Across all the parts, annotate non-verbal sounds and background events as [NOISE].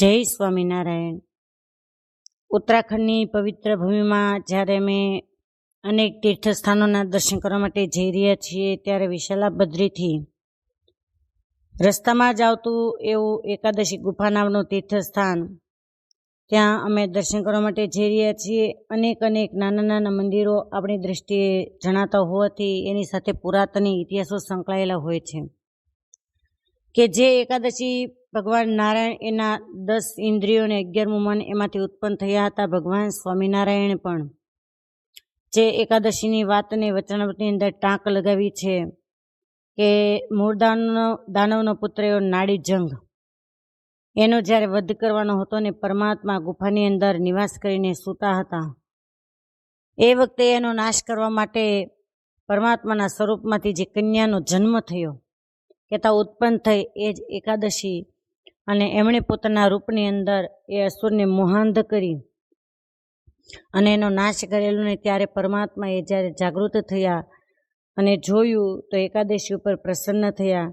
જય સ્વામિનારાયણ. ઉત્તરાખંડની પવિત્ર ભૂમિમાં જ્યારે અમે અનેક તીર્થસ્થાનોના દર્શન કરવા માટે જઈ રહ્યા છીએ, ત્યારે વિશાલા બદ્રીથી રસ્તામાં જ આવતું એવું એકાદશી ગુફા નામનું તીર્થસ્થાન, ત્યાં અમે દર્શન કરવા માટે જઈ રહ્યા છીએ. અનેક અનેક નાના નાના મંદિરો આપણી દૃષ્ટિએ જણાતા હોવાથી એની સાથે પુરાતની ઇતિહાસો સંકળાયેલા હોય છે. કે જે એકાદશી ભગવાન નારાયણ એના દસ ઇન્દ્રિયો અને અગિયારમું મન એમાંથી ઉત્પન્ન થયા હતા. ભગવાન સ્વામિનારાયણ પણ જે એકાદશીની વાતને વચનામૃતની અંદર ટાંક લગાવી છે કે મૂળ દાનવનો દાનવનો પુત્ર એવો નાડી જંગ. એનો જ્યારે વધ કરવાનો હતો ને પરમાત્મા ગુફાની અંદર નિવાસ કરીને સૂતા હતા. એ વખતે એનો નાશ કરવા માટે પરમાત્માના સ્વરૂપમાંથી જે કન્યાનો જન્મ થયો કહેતા ઉત્પન્ન થઈ એ જ એકાદશી અને એમણે પોતાના રૂપની અંદર એ અસુરને મોહાંધ કરી અને એનો નાશ કરેલો ને ત્યારે પરમાત્મા એ જ્યારે જાગૃત થયા અને જોયું તો એકાદશી ઉપર પ્રસન્ન થયા,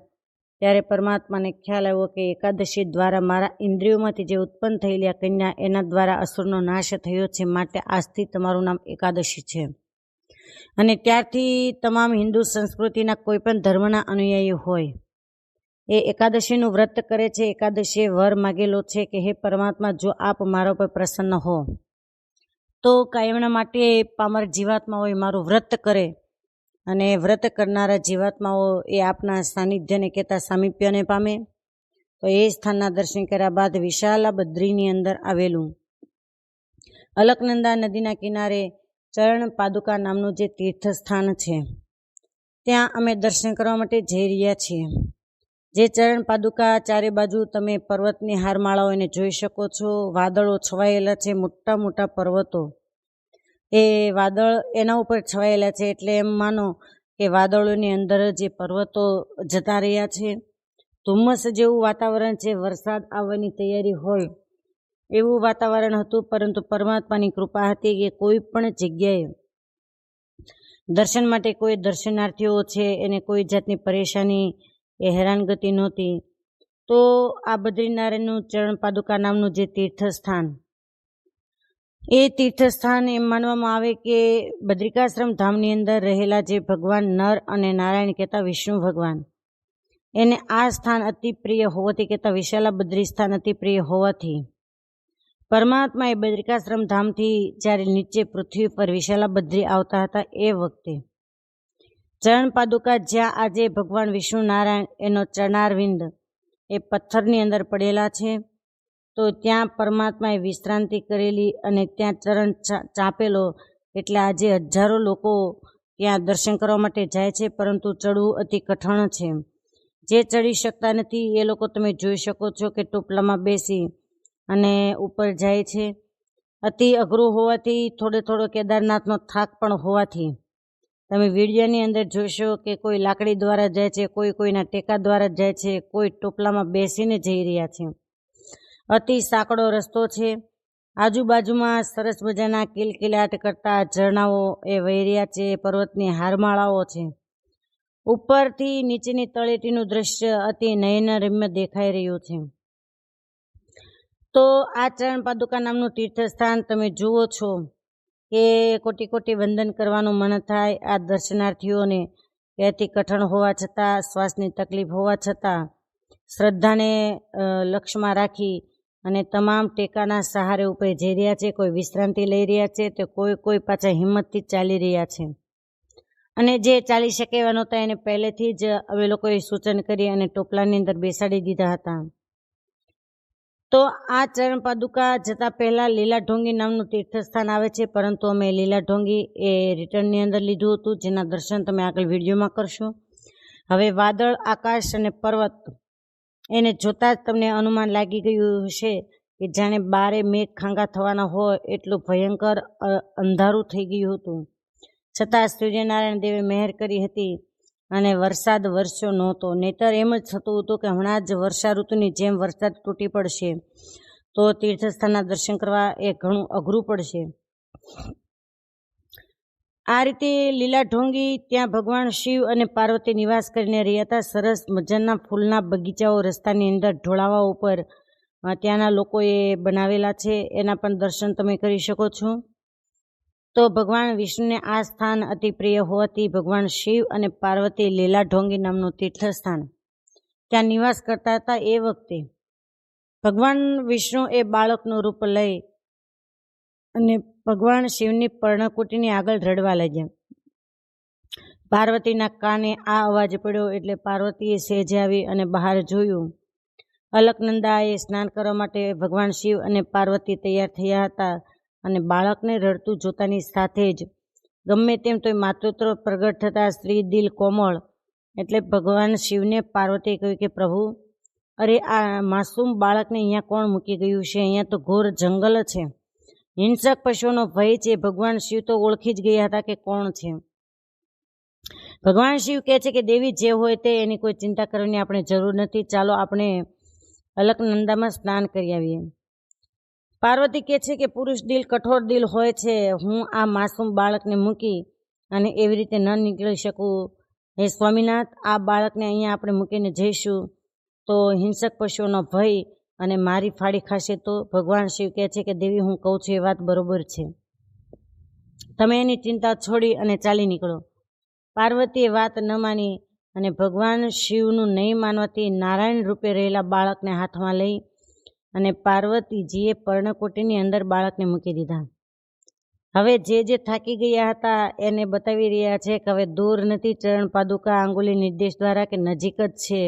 ત્યારે પરમાત્માને ખ્યાલ આવ્યો કે એકાદશી દ્વારા મારા ઇન્દ્રિયોમાંથી જે ઉત્પન્ન થયેલી આ કન્યા એના દ્વારા અસુરનો નાશ થયો છે, માટે આજથી તમારું નામ એકાદશી છે. અને ત્યારથી તમામ હિન્દુ સંસ્કૃતિના કોઈપણ ધર્મના અનુયાયી હોય એ એકાદશીનું વ્રત કરે છે. એકાદશીએ વર માગેલો છે કે, હે પરમાત્મા, જો આપ મારા ઉપર પ્રસન્ન હો, તો કાયમના માટે પામર જીવાત્મા હોય મારું વ્રત કરે અને વ્રત કરનારા જીવાત્માઓ એ આપના સાનિધ્યને કહેતા સામીપ્યને પામે. તો એ સ્થાનના દર્શન કર્યા બાદ વિશાલા બદ્રીની અંદર આવેલું અલકનંદા નદીના કિનારે ચરણ પાદુકા નામનું જે તીર્થસ્થાન છે, ત્યાં અમે દર્શન કરવા માટે જઈ રહ્યા છીએ. જે ચરણ પાદુકા ચારે બાજુ તમે પર્વતની હારમાળાઓ એને જોઈ શકો છો. વાદળો છવાયેલા છે, મોટા મોટા પર્વતો. એ વાદળ એના ઉપર છવાયેલા છે એટલે એમ માનો કે વાદળોની અંદર જે પર્વતો જતા રહ્યા છે, ધુમ્મસ જેવું વાતાવરણ છે, વરસાદ આવવાની તૈયારી હોય એવું વાતાવરણ હતું, પરંતુ પરમાત્માની કૃપા હતી કે કોઈ પણ જગ્યાએ દર્શન માટે કોઈ દર્શનાર્થીઓ છે, એને કોઈ જાતની પરેશાની એ હેરાનગતિ નહોતી. તો આ બદ્રીનારાયણનું ચરણ પાદુકા નામનું જે તીર્થસ્થાન. એ તીર્થસ્થાન એમ માનવામાં આવે કે બદ્રિકાશ્રમ ધામની અંદર રહેલા જે ભગવાન નર અને નારાયણ કહેતા વિષ્ણુ ભગવાન. એને આ સ્થાન અતિ પ્રિય હોવાથી કહેતા વિશાલા બદ્રી સ્થાન અતિ પ્રિય હોવાથી. પરમાત્મા એ બદ્રિકાશ્રમ ધામથી જ્યારે નીચે પૃથ્વી પર વિશાલા બદ્રી આવતા હતા એ વખતે ચરણ પાદુકા જ્યાં આજે ભગવાન વિષ્ણુ નારાયણ એનો ચરણારવિંદ એ પથ્થરની અંદર પડેલા છે, તો ત્યાં પરમાત્માએ વિશ્રાંતિ કરેલી અને ત્યાં ચરણ ચાપેલો એટલે આજે હજારો લોકો ત્યાં દર્શન કરવા માટે જાય છે, પરંતુ ચડવું અતિ કઠણ છે. જે ચડી શકતા નથી, એ લોકો તમે જોઈ શકો છો કે ટોપલામાં બેસી અને ઉપર જાય છે. અતિ અઘરું હોવાથી થોડે થોડો કેદારનાથનો થાક પણ હોવાથી તમે વિડીયોની અંદર જોશો કે કોઈ લાકડી દ્વારા જાય છે, કોઈ કોઈના ટેકા દ્વારા જાય છે, કોઈ ટોપલામાં બેસીને જઈ રહ્યા છે. અતિ સાંકડો રસ્તો છે. આજુબાજુમાં સરસ મજાના કિલકિલાટ કરતા ઝરણાઓ એ વહી રહ્યા છે, પર્વતની હારમાળાઓ છે. ઉપરથી નીચેની તળેટીનું દ્રશ્ય અતિ નયનરમ્ય દેખાઈ રહ્યું છે. તો આ ચરણ પાદુકા નામનું તીર્થસ્થાન તમે જુઓ છો. કે કોટી કોટી વંદન કરવાનું મન થાય આ દર્શનાર્થીઓને. એ અતિ કઠણ હોવા છતાં, શ્વાસની તકલીફ હોવા છતાં, શ્રદ્ધાને લક્ષ્યમાં રાખી અને તમામ ટેકાના સહારે ઉપર જઈ રહ્યા છે, કોઈ વિશ્રાંતિ લઈ રહ્યા છે, તો કોઈ કોઈ પાછા હિંમતથી ચાલી રહ્યા છે. અને જે ચાલી શકે એવા નહોતા, એને પહેલેથી જ અમે લોકોએ સૂચન કરી અને ટોપલાની અંદર બેસાડી દીધા હતા. તો આ ચરણ પાદુકા જતાં પહેલાં લીલા ઢોંગી નામનું તીર્થસ્થાન આવે છે, પરંતુ અમે લીલા ઢોંગી એ રિટર્નની અંદર લીધું હતું, જેના દર્શન તમે આગળ વિડીયોમાં કરશો. હવે વાદળ, આકાશ અને પર્વત, એને જોતાં જ તમને અનુમાન લાગી ગયું હશે કે જાણે બારે મેઘ ખાંગા થવાના હોય એટલું ભયંકર અંધારું થઈ ગયું હતું. છતાં સૂર્યનારાયણ દેવે મહેર કરી હતી. અને વરસાદ વરસ્યો નહોતો. નહીતર એમ જ થતું હતું કે હમણાં જ વર્ષા ઋતુની જેમ વરસાદ તૂટી પડશે, તો તીર્થસ્થાનના દર્શન કરવા એ ઘણું અઘરું પડશે. આ રીતે લીલા ઢોંગી ત્યાં ભગવાન શિવ અને પાર્વતી નિવાસ કરીને રહ્યા હતા. સરસ મજાના ફૂલના બગીચાઓ રસ્તાની અંદર, ઢોળાવા ઉપર ત્યાંના લોકોએ બનાવેલા છે. એના પણ દર્શન તમે કરી શકો છો. તો ભગવાન વિષ્ણુને આ સ્થાન અતિ પ્રિય હોવાથી ભગવાન શિવ અને પાર્વતી લીલા ઢોંગી નામનું તીર્થસ્થાન ત્યાં નિવાસ કરતા હતા એ વખતે. ભગવાન વિષ્ણુ એ બાળકનું રૂપ લઈ અને ભગવાન શિવની પર્ણકુટીની આગળ રડવા લાગ્યા. પાર્વતીના કાને આ અવાજ પડ્યો એટલે પાર્વતીએ સેજ આવી અને બહાર જોયું. અલકનંદાએ સ્નાન કરવા માટે ભગવાન શિવ અને પાર્વતી તૈયાર થયા હતા. અને બાળકને રડતું જોતાની સાથે જ. ગમે તેમ તોય માતૃત્વ પ્રગટ થતાં સ્ત્રી દિલ કોમળ. એટલે ભગવાન શિવને પાર્વતી કહ્યું કે, પ્રભુ, અરે, આ માસૂમ બાળકને અહીંયા કોણ મૂકી ગયું છે? અહીંયા તો ઘોર જંગલ છે. હિંસક પશુઓનો ભય છે. ભગવાન શિવ તો ઓળખી જ ગયા હતા કે કોણ છે. ભગવાન શિવ કહે છે કે, દેવી જે હોય તે, એની કોઈ ચિંતા કરવાની આપણે જરૂર નથી. ચાલો, આપણે અલકનંદામાં સ્નાન કરી આવીએ. પાર્વતી કહે છે કે પુરુષ દિલ, કઠોર દિલ હોય છે. હું આ માસૂમ બાળકને મૂકી અને એવી રીતે ન નીકળી શકું. હે સ્વામિનાથ, આ બાળકને અહીંયા આપણે મૂકીને જઈશું તો હિંસક પશુઓનો ભય અને મારી ફાડી ખાશે તો ભગવાન શિવ કહે છે કે, દેવી, હું કહું છું એ વાત બરોબર છે. તમે એની ચિંતા છોડી અને ચાલી નીકળો. પાર્વતીએ વાત ન માની અને ભગવાન શિવનું નહીં માનવાથી નારાયણ રૂપે રહેલા બાળકને હાથમાં લઈ અને પાર્વતીજીએ પર્ણકુટીની અંદર બાળકને મૂકી દીધા. હવે જે જે થાકી ગયા હતા એને બતાવી રહ્યા છે કે હવે દૂર નથી ચરણ પાદુકા આંગુલી નિર્દેશ દ્વારા કે નજીક જ છે.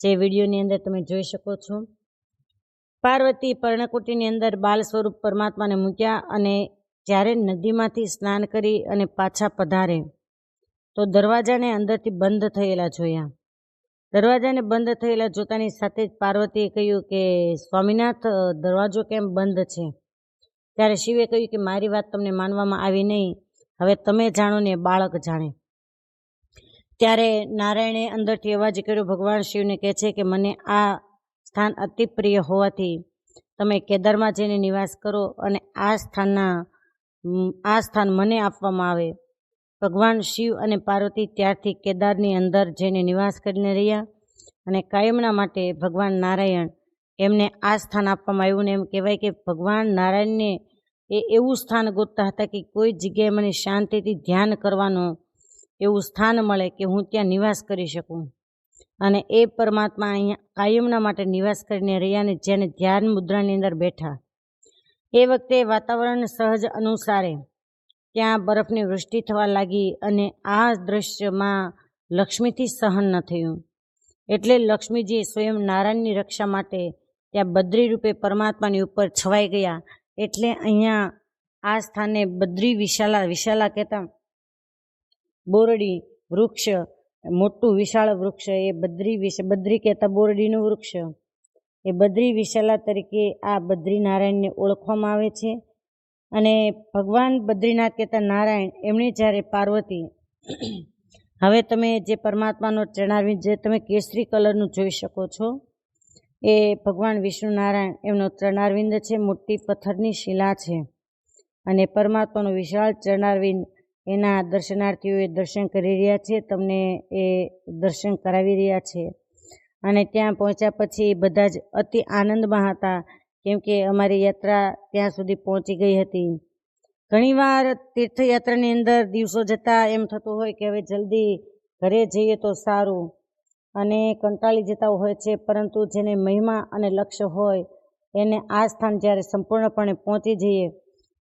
જે વિડીયોની અંદર તમે જોઈ શકો છો. પાર્વતી પર્ણકુટીની અંદર બાલ સ્વરૂપ પરમાત્માને મૂક્યા અને જ્યારે નદીમાંથી સ્નાન કરી અને પાછા પધારે, તો દરવાજાને અંદરથી બંધ થયેલા જોયા. દરવાજાને બંધ થયેલા જોતાની સાથે જ પાર્વતીએ કહ્યું કે, સ્વામિનાથ દરવાજો કેમ બંધ છે? ત્યારે શિવે કહ્યું કે, મારી વાત તમને માનવામાં આવી નહીં. હવે તમે જાણો ને બાળક જાણે. ત્યારે નારાયણે અંદરથી અવાજ કર્યો, ભગવાન શિવને કહે છે કે, મને આ સ્થાન અતિ પ્રિય હોવાથી તમે કેદારમાં જઈને નિવાસ કરો અને આ સ્થાનના આ સ્થાન મને આપવામાં આવે. ભગવાન શિવ અને પાર્વતી ત્યારથી કેદારની અંદર જઈને નિવાસ કરીને રહ્યા અને કાયમના માટે ભગવાન નારાયણ એમને આ સ્થાન આપવામાં આવ્યું ને એમ કહેવાય કે ભગવાન નારાયણને એ એવું સ્થાન ગોતતા હતા કે કોઈ જગ્યાએ મને શાંતિથી ધ્યાન કરવાનું એવું સ્થાન મળે કે હું ત્યાં નિવાસ કરી શકું. અને એ પરમાત્મા અહીંયા કાયમના માટે નિવાસ કરીને રહ્યા ને જેને ધ્યાન મુદ્રાની અંદર બેઠા. એ વખતે વાતાવરણ સહજ અનુસારે ત્યાં બરફની વૃષ્ટિ થવા લાગી અને આ દૃશ્યમાં લક્ષ્મીથી સહન ન થયું. એટલે લક્ષ્મીજી સ્વયં નારાયણની રક્ષા માટે ત્યાં બદ્રી રૂપે પરમાત્માની ઉપર છવાઈ ગયા. એટલે અહીંયા આ સ્થાને બદ્રી વિશાલા વિશાલા કહેતા બોરડી વૃક્ષ, મોટું વિશાળ વૃક્ષ, એ બદ્રી વિશ, બદ્રી કહેતા બોરડીનું વૃક્ષ. એ બદ્રી વિશાલા તરીકે આ બદ્રી નારાયણને ઓળખવામાં આવે છે. અને ભગવાન બદ્રીનાથ કહેતા નારાયણ એમણે જ્યારે પાર્વતી [CLEARS THROAT] હવે તમે જે પરમાત્માનો ચરણારવિંદ જે તમે કેસરી કલરનું જોઈ શકો છો, એ ભગવાન વિષ્ણુ નારાયણ એમનો ચરણારવિંદ છે, મોટી પથ્થરની શિલા છે. અને પરમાત્માનો વિશાળ ચરણારવિંદ એના દર્શનાર્થીઓએ દર્શન કરી રહ્યા છે, તમને એ દર્શન કરાવી રહ્યા છે. અને ત્યાં પહોંચ્યા પછી બધા જ અતિ આનંદમાં હતા. કેમ કે અમારી યાત્રા ત્યાં સુધી પહોંચી ગઈ હતી. ઘણીવાર તીર્થયાત્રાની અંદર દિવસો જતાં એમ થતું હોય કે હવે જલ્દી ઘરે જઈએ તો સારું અને કંટાળી જતા હોય છે, પરંતુ જેને મહિમા અને લક્ષ્ય હોય એને આ સ્થાન જ્યારે સંપૂર્ણપણે પહોંચી જઈએ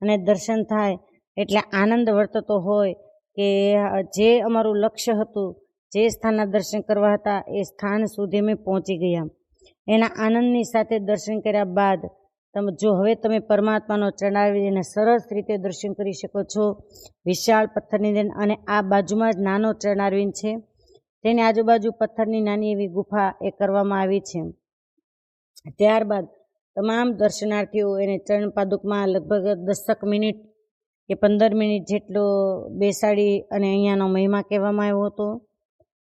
અને દર્શન થાય એટલે આનંદ વર્તતો હોય કે જે અમારું લક્ષ્ય હતું, જે સ્થાનના દર્શન કરવા હતા, એ સ્થાન સુધી અમે પહોંચી ગયા. એના આનંદની સાથે દર્શન કર્યા બાદ તમે જો હવે તમે પરમાત્માનો ચરણાવી એને સરસ રીતે દર્શન કરી શકો છો, વિશાળ પથ્થરની જેમ અને આ બાજુમાં જ નાનો ચરણારવિંદ છે. તેની આજુબાજુ પથ્થરની નાની એવી ગુફા એ કરવામાં આવી છે. ત્યારબાદ તમામ દર્શનાર્થીઓ એને ચરણ પાદુકમાં લગભગ દસક મિનિટ કે પંદર મિનિટ જેટલો બેસાડી અને અહીંયાનો મહિમા કહેવામાં આવ્યો હતો.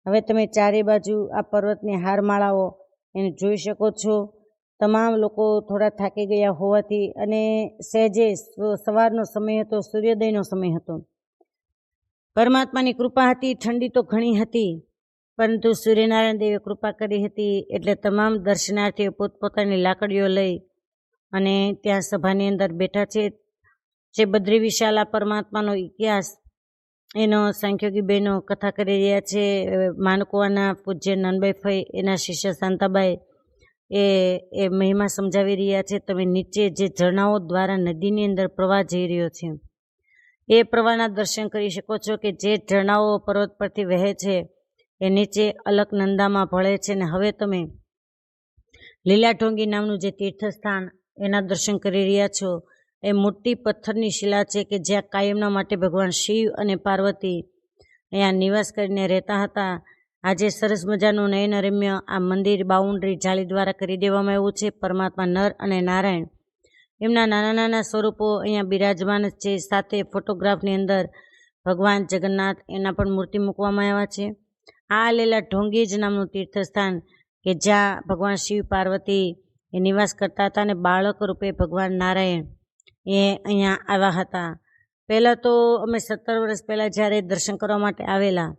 હવે તમે ચારે બાજુ આ પર્વતની હારમાળાઓ એને જોઈ શકો છો. તમામ લોકો થોડા થાકી ગયા હોવાથી અને સહેજે સવારનો સમય હતો, સૂર્યોદયનો સમય હતો. પરમાત્માની કૃપા હતી, ઠંડી તો ઘણી હતી, પરંતુ સૂર્યનારાયણ દેવે કૃપા કરી હતી એટલે તમામ દર્શનાર્થીઓ પોતપોતાની લાકડીઓ લઈ અને ત્યાં સભાની અંદર બેઠા છે. જે બદ્રી વિશાલા પરમાત્માનો ઇતિહાસ એનો સાંખ્યોગી બહેનો કથા કરી રહ્યા છે. માનકુવાના પૂજ્ય નનભાઈ ફઈ, એના શિષ્ય શાંતાબાઈ એ એ મહિમા સમજાવી રહ્યા છે. તમે નીચે જે ઝરણાઓ દ્વારા નદીની અંદર પ્રવાહ જઈ રહ્યો છે, એ પ્રવાહના દર્શન કરી શકો છો કે જે ઝરણાઓ પર્વત પરથી વહે છે, એ નીચે અલકનંદામાં ભળે છે. ને હવે તમે લીલા ઢોંગી નામનું જે તીર્થસ્થાન, એના દર્શન કરી રહ્યા છો. એ મોટી પથ્થરની શિલા છે કે જ્યાં કાયમના માટે ભગવાન શિવ અને પાર્વતી અહીંયા નિવાસ કરીને રહેતા હતા. આજે સરસ મજાનું નયનરમ્ય આ મંદિર બાઉન્ડ્રી જાળી દ્વારા કરી દેવામાં આવ્યું છે. પરમાત્મા નર અને નારાયણ. એમના નાના નાના સ્વરૂપો અહીંયા બિરાજમાન છે. સાથે ફોટોગ્રાફની અંદર ભગવાન જગન્નાથ એના પણ મૂર્તિ મૂકવામાં આવ્યા છે. આ લીલા ઢોંગી જ નામનું તીર્થસ્થાન કે જ્યાં ભગવાન શિવ પાર્વતી એ નિવાસ કરતા હતા અને બાળક રૂપે ભગવાન નારાયણ એ અહીંયા આવ્યા હતા. પહેલાં તો અમે સત્તર વર્ષ પહેલાં જ્યારે દર્શન કરવા માટે આવેલા,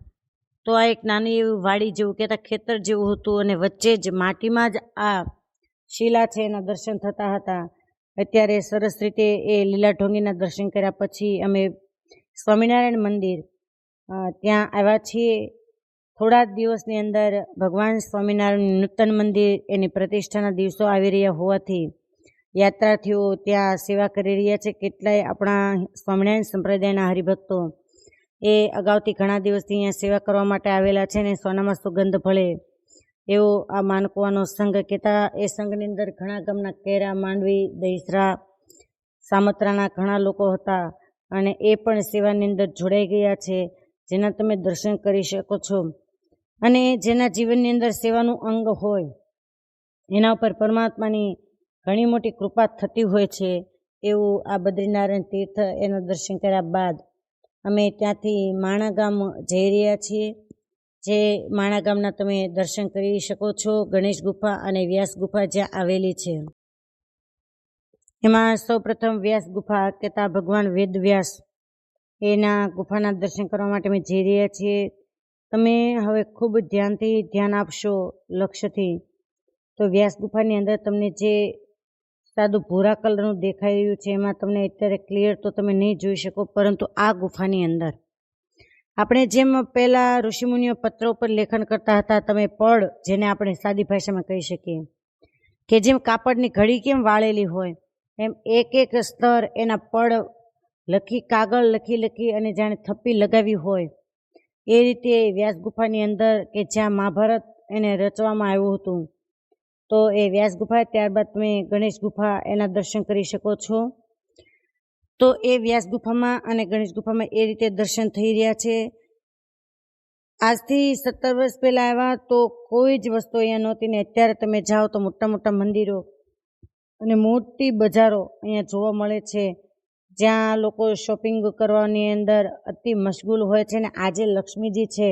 તો આ એક નાની એવી વાડી જેવું કહેતા ખેતર જેવું હતું અને વચ્ચે જ માટીમાં જ આ શિલા છે એના દર્શન થતા હતા. અત્યારે સરસ રીતે એ લીલા ઢોંગીના દર્શન કર્યા પછી અમે સ્વામિનારાયણ મંદિર ત્યાં આવ્યા છીએ. થોડા જ દિવસની અંદર ભગવાન સ્વામિનારાયણ નૂતન મંદિર એની પ્રતિષ્ઠાના દિવસો આવી રહ્યા હોવાથી યાત્રાર્થીઓ ત્યાં સેવા કરી રહ્યા છે. કેટલાય આપણા સ્વામિનારાયણ સંપ્રદાયના હરિભક્તો એ અગાઉથી ઘણા દિવસથી અહીંયા સેવા કરવા માટે આવેલા છે ને સોનામાં સુગંધ ભળે એવો આ માનકવાનો સંઘ કહેતા, એ સંઘની અંદર ઘણા ગામના કેરા, માંડવી, દહીસરા, સામત્રાના ઘણા લોકો હતા અને એ પણ સેવાની અંદર જોડાઈ ગયા છે, જેના તમે દર્શન કરી શકો છો. અને જેના જીવનની અંદર સેવાનું અંગ હોય, એના ઉપર પરમાત્માની ઘણી મોટી કૃપા થતી હોય છે એવું આ બદ્રીનારાયણ તીર્થ એનું દર્શન કર્યા બાદ અમે ત્યાંથી માણા ગામ જઈ રહ્યા છીએ. જે માણા ગામના તમે દર્શન કરી શકો છો. ગણેશ ગુફા અને વ્યાસ ગુફા જ્યાં આવેલી છે. એમાં સૌપ્રથમ વ્યાસ ગુફા કહેતા ભગવાન વેદ વ્યાસ એના ગુફાના દર્શન કરવા માટે અમે જઈ રહ્યા છીએ. તમે હવે ખૂબ ધ્યાનથી ધ્યાન આપશો લક્ષ્યથી. તો વ્યાસ ગુફાની અંદર તમને જે સાદું ભૂરા કલરનું દેખાઈ રહ્યું છે. એમાં તમને અત્યારે ક્લિયર તો તમે નહીં જોઈ શકો, પરંતુ આ ગુફાની અંદર આપણે જેમ પહેલાં ઋષિમુનિઓ પત્રો પર લેખન કરતા હતા, તમે પડ જેને આપણે સાદી ભાષામાં કહી શકીએ, કે જેમ કાપડની ઘડી કેમ વાળેલી હોય, એમ એક એક સ્તર એના પડ લખી, કાગળ લખી લખી અને જાણે થપ્પી લગાવી હોય, એ રીતે વ્યાસ ગુફાની અંદર કે જ્યાં મહાભારત એને રચવામાં આવ્યું હતું તો એ વ્યાસ ગુફા ત્યારબાદ તમે ગણેશ ગુફા એના દર્શન કરી શકો છો. તો એ વ્યાસ ગુફામાં અને ગણેશ ગુફામાં એ રીતે દર્શન થઈ રહ્યા છે. આજથી સત્તર વર્ષ પહેલાં આવ્યા તો કોઈ જ વસ્તુ અહીંયા નહોતી ને અત્યારે તમે જાઓ તો મોટા મોટા મંદિરો અને મોટી બજારો અહીંયા જોવા મળે છે. જ્યાં લોકો શોપિંગ કરવાની અંદર અતિ મશગુલ હોય છે ને આજે લક્ષ્મીજી છે,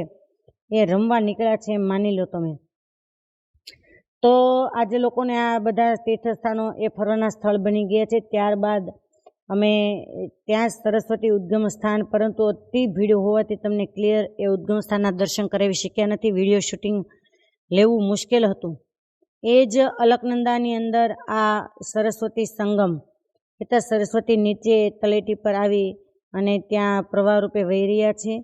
એ રમવા નીકળ્યા છે એમ માની લો તમે. તો આજે લોકોને આ બધા તીર્થસ્થાનો એ ફરવાના સ્થળ બની ગયા છે. ત્યારબાદ અમે ત્યાં સરસ્વતી ઉદ્ગમ સ્થાન, પરંતુ અતિ ભીડ હોવાથી તમને ક્લિયર એ ઉદ્ગમ સ્થાનના દર્શન કરાવી શક્યા નથી. વીડિયો શૂટિંગ લેવું મુશ્કેલ હતું. એ જ અલકનંદાની અંદર આ સરસ્વતી સંગમ એટલે સરસ્વતી નીચે તલેટી પર આવી અને ત્યાં પ્રવાહ રૂપે વહી રહ્યા છે.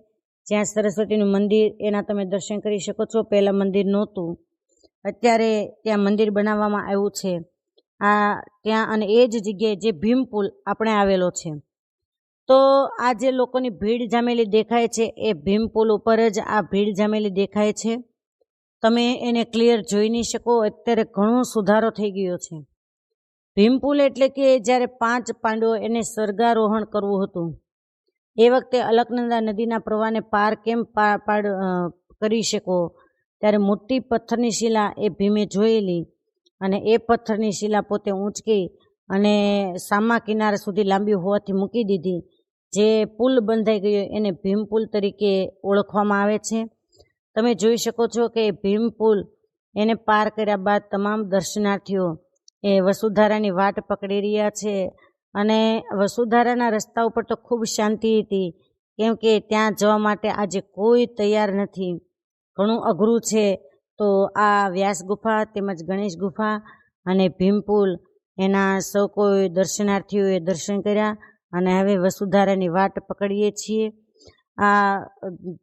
જ્યાં સરસ્વતીનું મંદિર, એના તમે દર્શન કરી શકો છો. પહેલાં મંદિર નહોતું. અત્યારે ત્યાં મંદિર બનાવવામાં આવ્યું છે. આ ત્યાં અને એ જ જગ્યાએ જે ભીમ પુલ આપણે આવેલો છે. તો આ જે લોકોની ભીડ જામેલી દેખાય છે, એ ભીમ પુલ ઉપર જ આ ભીડ જામેલી દેખાય છે. તમે એને ક્લિયર જોઈ નહીં શકો, અત્યારે ઘણો સુધારો થઈ ગયો છે. ભીમપુલ એટલે કે જ્યારે પાંચ પાંડવો એને સ્વર્ગારોહણ કરવું હતું. એ વખતે અલકનંદા નદીના પ્રવાહને પાર કેમ પાડ કરી શકો? ત્યારે મોટી પથ્થરની શિલા એ ભીમે જોયેલી અને એ પથ્થરની શિલા પોતે ઊંચકી અને સામા કિનારા સુધી લાંબી હોવાથી મૂકી દીધી. જે પુલ બંધાઈ ગયો એને ભીમ પુલ તરીકે ઓળખવામાં આવે છે. તમે જોઈ શકો છો કે ભીમ પુલ એને પાર કર્યા બાદ તમામ દર્શનાર્થીઓ એ વસુધારાની વાટ પકડી રહ્યા છે અને વસુધારાના રસ્તા ઉપર તો ખૂબ શાંતિ હતી, કેમ કે ત્યાં જવા માટે આજે કોઈ તૈયાર નથી. ઘણું અઘરું છે. તો આ વ્યાસ ગુફા તેમજ ગણેશ ગુફા અને ભીમપુલ, એના સૌ કોઈ દર્શનાર્થીઓએ દર્શન કર્યા અને હવે વસુધારાની વાટ પકડીએ છીએ. આ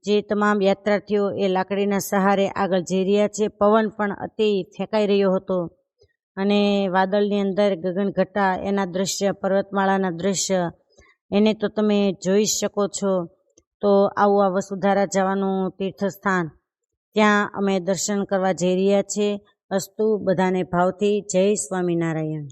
જે તમામ યાત્રાર્થીઓ એ લાકડીના સહારે આગળ જઈ રહ્યા છે. પવન પણ અતિ ફેંકાઈ રહ્યો હતો અને વાદળની અંદર ગગનઘટા એના દૃશ્ય પર્વતમાળાના દૃશ્ય એને તો તમે જોઈ શકો છો. તો આવું આ વસુધારા જવાનું તીર્થસ્થાન ત્યાં અમે દર્શન કરવા જઈ રહ્યા છીએ. અસ્તુ બધાને ભાવથી જય સ્વામિનારાયણ.